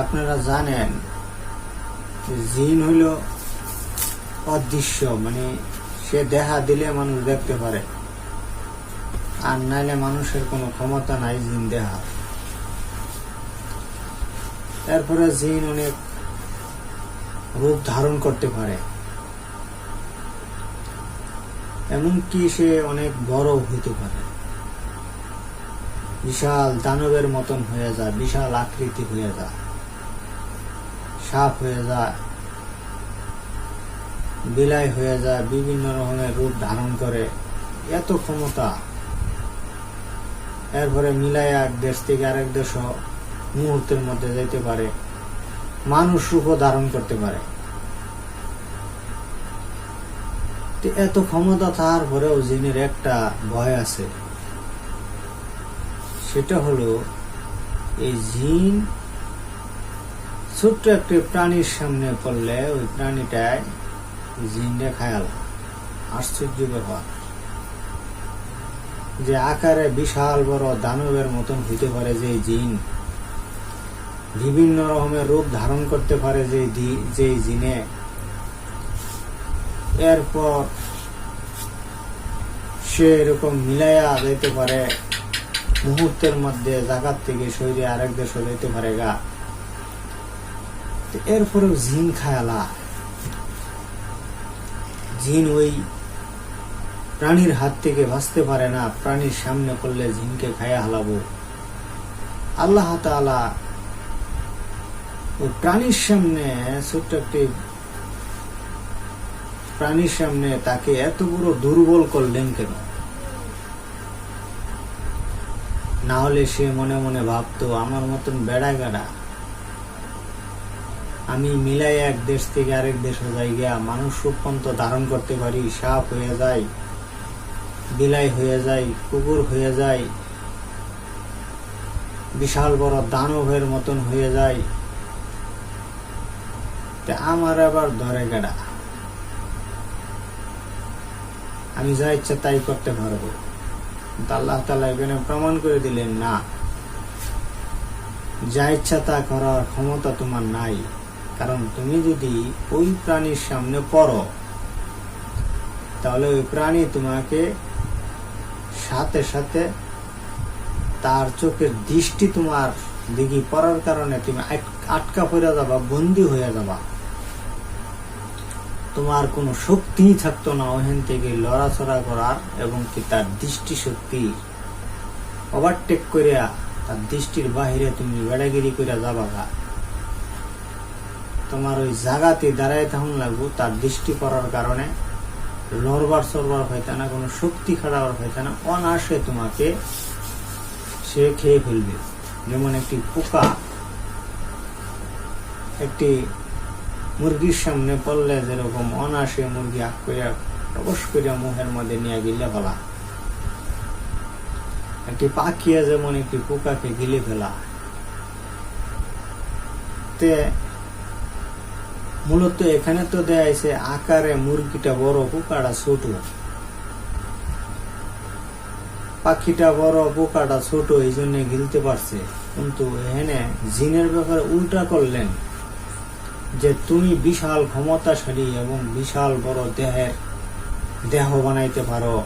আপনারা জানেন জিন হইল অদৃশ্য মানে সে দেখা দিলে মানুষ দেখতে পারে। আর নাইলে মানুষের কোনো ক্ষমতা নাই জিন দেখা এরপরে জিন অনেক রূপ ধারণ করতে পারে। এমনকি সে অনেক বড় হইতে পারে। বিশাল দানবের মতন হয়ে যায়, বিশাল আকৃতি হয়ে যায়। সাপ হয়ে যায়, বিলাই হয়ে যায়, বিভিন্ন রকমের রূপ ধারণ করে। এত ক্ষমতা। এরপরে মিলাই এক দেশ থেকে আরেক দেশ মুহূর্তের মধ্যে যেতে পারে। মানুষ রূপও ধারণ করতে পারে। এত ক্ষমতা থাকার পরেও জিনের একটা ভয় আছে। সেটা হলো, এই জিন ছোট্ট একটি প্রাণীর সামনে পড়লে ওই প্রাণীটায় জিনটা খায়াল, আশ্চর্য ব্যাপার। যে আকারে বিশাল বড় দানবের মতন হইতে পারে যে জিন, বিভিন্ন রকমের রূপ ধারণ করতে পারে যে যে জিনে। এরপর সে এরকম মিলাইয়া যাইতে পারে, মুহূর্তের মধ্যে জাগাত থেকে শরীরে আরেক দেশে যেতে পারে গা। তো এরপরেও জিন খায়ালা জিন ওই প্রাণীর হাত থেকে বাঁচতে পারে না, প্রাণীর সামনে করলে জিনকে খায়া হালাবো। আল্লাহ তাআলা ওই প্রাণীর সামনে, ছোট্ট একটি প্রাণীর সামনে তাকে এত বড় দুর্বল করলেন কেন? না হলে সে মনে মনে ভাবতো, আমার মতন বেড়া গাড়া আমি মিলাই এক দেশ থেকে আরেক দেশে যাই গিয়া মানুষ রূপান্ত ধারণ করতে পারি, সাপ হয়ে যাই বিলাই হয়ে যাই কুকুর হয়ে যাই বিশাল বড় দানবের মতন হয়ে যায়। আমার আবার ধরে গেড়া। আমি যা ইচ্ছা তাই করতে পারব। আল্লাহ তালা এখানে প্রমাণ করে দিলেন, না। যা ইচ্ছা তা করার ক্ষমতা তোমার নাই। কারণ তুমি যদি ওই প্রাণীর সামনে পড়ো, তাহলে ওই প্রাণী তোমাকে সাথে সাথে তার চোখের দৃষ্টি তোমার দিকে পড়ার কারণে তুমি আটকা পড়ে যাবা, বন্দি হয়ে যাবা। তোমার কোনো শক্তি থাকতো না ওখান থেকে লড়াচড়া করার, এবং কি তার দৃষ্টি শক্তি ওভারটেক করিয়া তার দৃষ্টির বাহিরে তুমি বেড়াগিরি করে যাবা তোমার ওই জাগাতে দাঁড়ায় তখন লাগবো, তার দৃষ্টি পড়ার কারণে। লড়বার সরবার হইতে না, কোনো শক্তি খাড়াবার হইতে না। অনাসে তোমাকে সে খেয়ে ফেলবে। যেমন একটি পোকা একটি মুরগির সামনে পড়লে যেরকম অনাসে মুরগি আগ করিয়া প্রবেশ করিয়া মুখের মধ্যে নিয়ে গিলে ফেলা। একটি পাখিয়া যেমন একটি পোকাকে গিলে ফেলা। মূলত এখানে তো দেয়া আছে আকারে মুরগিটা বড় পোকাটা ছোট পাখিটা বড় পোকাটা ছোট, এই জন্য গিলতে পারছে। কিন্তু এখানে জিনের ব্যাপারে উল্টা করলেন যে তুমি বিশাল ক্ষমতাশালী এবং বিশাল বড় দেহের দেহ বানাইতে পারো।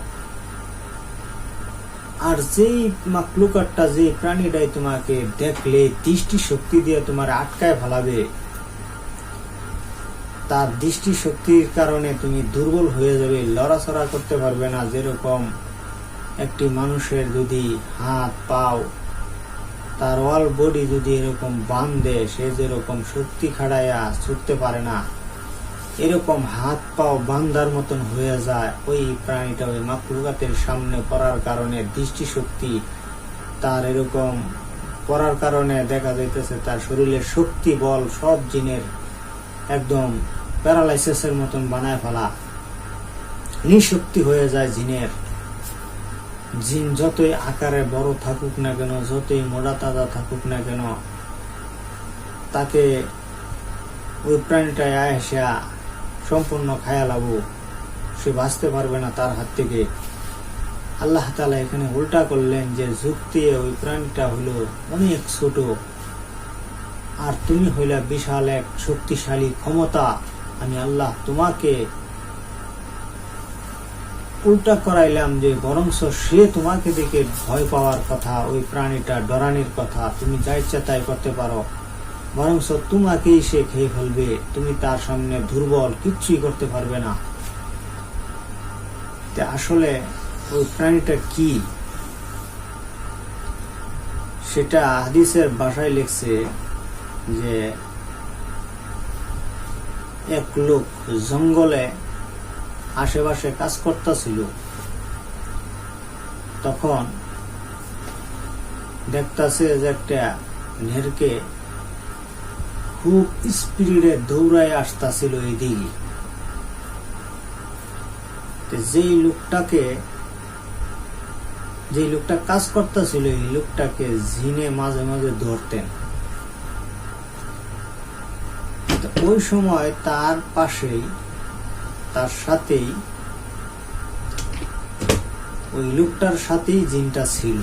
আর যেই মাকলুকারটা যে প্রাণীটাই তোমাকে দেখলে দৃষ্টি শক্তি দিয়ে তোমার আটকায় ফেলাবে তার দৃষ্টি শক্তির কারণে তুমি দুর্বল হয়ে যাবে, লড়াচড়া করতে পারবে না। যেরকম একটি মানুষের যদি হাত, পাও, তার অল বডি যদি এরকম বাঁধে, সে যেরকম শক্তি খাড়াইয়া ছুটতে পারে না, এরকম হাত, পাও বান্ধার মতন হয়ে যায়, ওই প্রাণীটা ওই মাকলুকাতের সামনে পড়ার কারণে দৃষ্টিশক্তি তার এরকম পড়ার কারণে দেখা যাইতেছে তার শরীরের শক্তি, বল, সব জিনের একদম প্যারালাইসিসের মতন বানায় ফেলা। নিশক্তি হয়ে যায় জিনের। জিন যতই আকারে বড় থাকুক না কেন, যতই মোটা তাজা থাকুক না কেন, তাকে ওই প্রাণীটায় আয়সা সম্পূর্ণ খায়া লাবু। সে বাঁচতে পারবে না তার হাত থেকে। আল্লাহ তালা এখানে উল্টা করলেন যে যুক্তি ওই প্রাণীটা হলো অনেক ছোট। আর তুমি হইলা বিশাল এক শক্তিশালী ক্ষমতা। আমি আল্লাহ তোমাকে উল্টা করাইলাম যে বরংস সে তোমাকে দেখে ভয় পাওয়ার কথা, ওই প্রাণীটা ডরানির কথা। তুমি যা ইচ্ছা তাই করতে পারো। বরংস তোমাকেই সে খেয়ে ফেলবে। তুমি তার সামনে দুর্বল কিচ্ছুই করতে পারবে না। আসলে ওই প্রাণীটা কি? সেটা হাদিসের ভাষায় লিখছে যে এক লোক জঙ্গলে আশেপাশে কাজ করতেছিল, তখন দেখতাছে যে একটা নেরকে খুব স্পিডে দৌড়ায় আসতেছিল এইদিকে তো যেই লোকটাকে যে লোকটা কাজ করতেছিল, এই লোকটাকে জিনে মাঝে মাঝে ধরতেন। ওই সময় তার পাশেই, তার সাথেই, ওই লোকটার সাথেই জিনটা ছিল।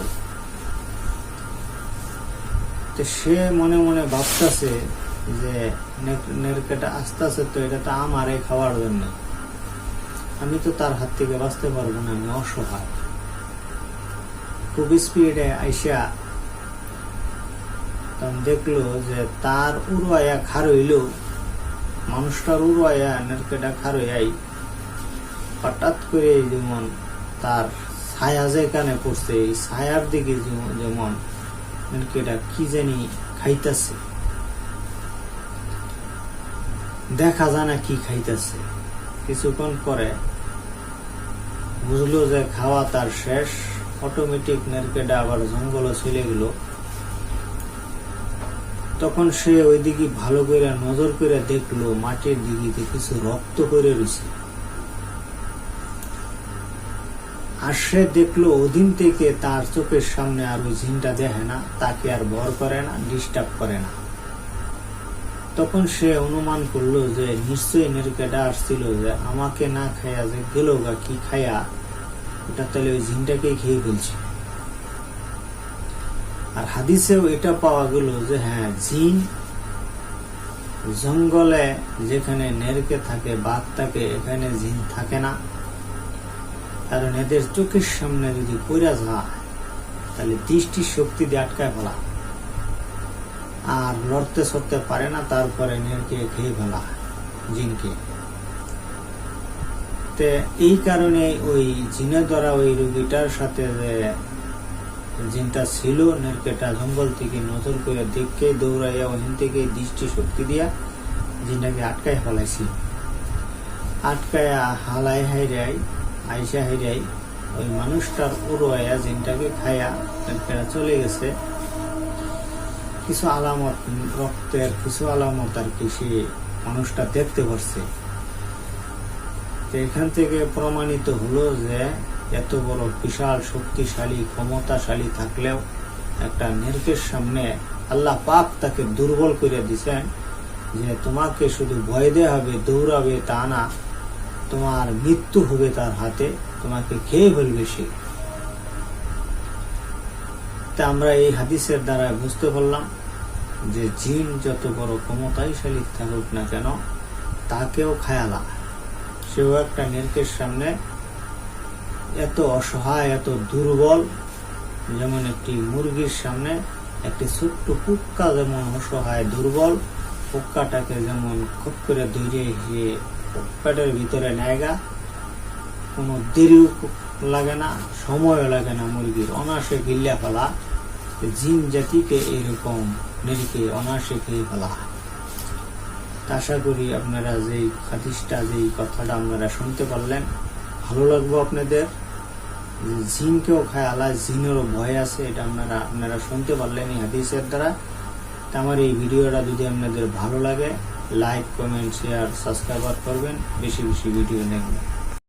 তো সে মনে মনে ভাবতেছে যে নেরকেটা আসতেছে তো এটা তো আমারে খাওয়ার জন্য। আমি তো তার হাত থেকে বাঁচতে পারব না, আমি অসহায়। খুব স্পিডে আইসা তখন দেখল যে তার উড়াইয়া খার হইল মানুষটার উড়াইয়া নেরকেটা খার হইয়াই হঠাৎ করে যেমন তার ছায়া যেখানে পড়ছে, এই ছায়ার দিকে যেমন যেমন নেরকেটা কি জানি খাইতেছে। দেখা যায় না কি খাইতেছে। কিছুক্ষণ পরে বুঝলো যে খাওয়া তার শেষ অটোমেটিক নেরকেটা আবার জঙ্গলে চলে গেল। তখন সে ওইদিকে ভালো করে নজর করে দেখল মাটির দিকে কিছু রক্ত করে রয়েছে আর সে দেখল ওদিন থেকে তার চোখের সামনে আর ওই ঝিনটা দেখে না, তাকে আর ভর করে না ডিস্টার্ব করে না। তখন সে অনুমান করল যে, নিশ্চয়ই নেরকেটা আসছিল যে, আমাকে না খাইয়া যে গেল গা, কি খাইয়া? ওটা তাহলে ওই ঝিনটাকে খেয়ে ফেলছে। আর হাদিসেও এটা পাওয়া গেল যে হ্যাঁ জিন জঙ্গলে যেখানে নেরকে থাকে, বাঘ থাকে, এখানে জিন থাকে না। কারণ এদের চোখের সামনে যদি পড়া যায়, তাহলে দৃষ্টি শক্তি দিয়ে আটকায় ফেলা। আর লড়তে সরতে পারে না, তারপরে নেরকে খেয়ে ফেলা জিনকে। এই কারণে ওই জিনের দ্বারা ওই রোগীটার সাথে যে জিনটা ছিল নেরকেটা জঙ্গল থেকে নজর করে দেখে দৌড়াইয়া ওখান থেকে দৃষ্টি শক্তি দিয়া জিনটাকে আটকায় ফেলাইছিল। আটকায়া হালাই হাইরাই আইসা হাইরাই ওই মানুষটার উড়াইয়া জিনটাকে খায়া নেরকেটা চলে গেছে। কিছু আলামত, রক্তের কিছু আলামত আর কি সে মানুষটা দেখতে পারছে। এখান থেকে প্রমাণিত হলো যে এত বড় বিশাল, শক্তিশালী, ক্ষমতাশালী থাকলেও একটা নেরকের সামনে আল্লাহ পাক তাকে দুর্বল করে দিছেন যে তোমাকে শুধু ভয় দেওয়া হবে, দৌড়াবে তা না। তোমার মৃত্যু হবে তার হাতে, তোমাকে খেয়ে ফেলবে সে। তা আমরা এই হাদিসের দ্বারা বুঝতে পারলাম যে জিন যত বড় ক্ষমতাশালী থাকুক না কেন, তাকেও খায়ালা সেও একটা নেরকের সামনে এত অসহায়, এত দুর্বল। যেমন একটি মুরগির সামনে একটি ছোট্ট কুক্কা যেমন অসহায়, দুর্বল, কুক্কাটাকে যেমন খুব করে ধরে সে পেটের ভিতরে নেয়গা কোনো দেরিও লাগে না, সময়ও লাগে না মুরগির। অনাসে গিল্লা ফেলা, জিন জাতিকে এরকম নেরিকে অনাসে খেয়ে ফেলা। আশা করি আপনারা যেই হাদিসটা, যেই কথাটা আপনারা শুনতে পারলেন, ভালো লাগবো আপনাদের। জিনকেও খায় আল্লাহ জিনেরও ভয় আছে এটা আপনারা আপনারা শুনতে পারলেন এই হাদিসের দ্বারা তা আমার এই ভিডিওটা যদি আপনাদের ভালো লাগে লাইক কমেন্ট শেয়ার সাবস্ক্রাইবার করবেন বেশি বেশি ভিডিও দেখবেন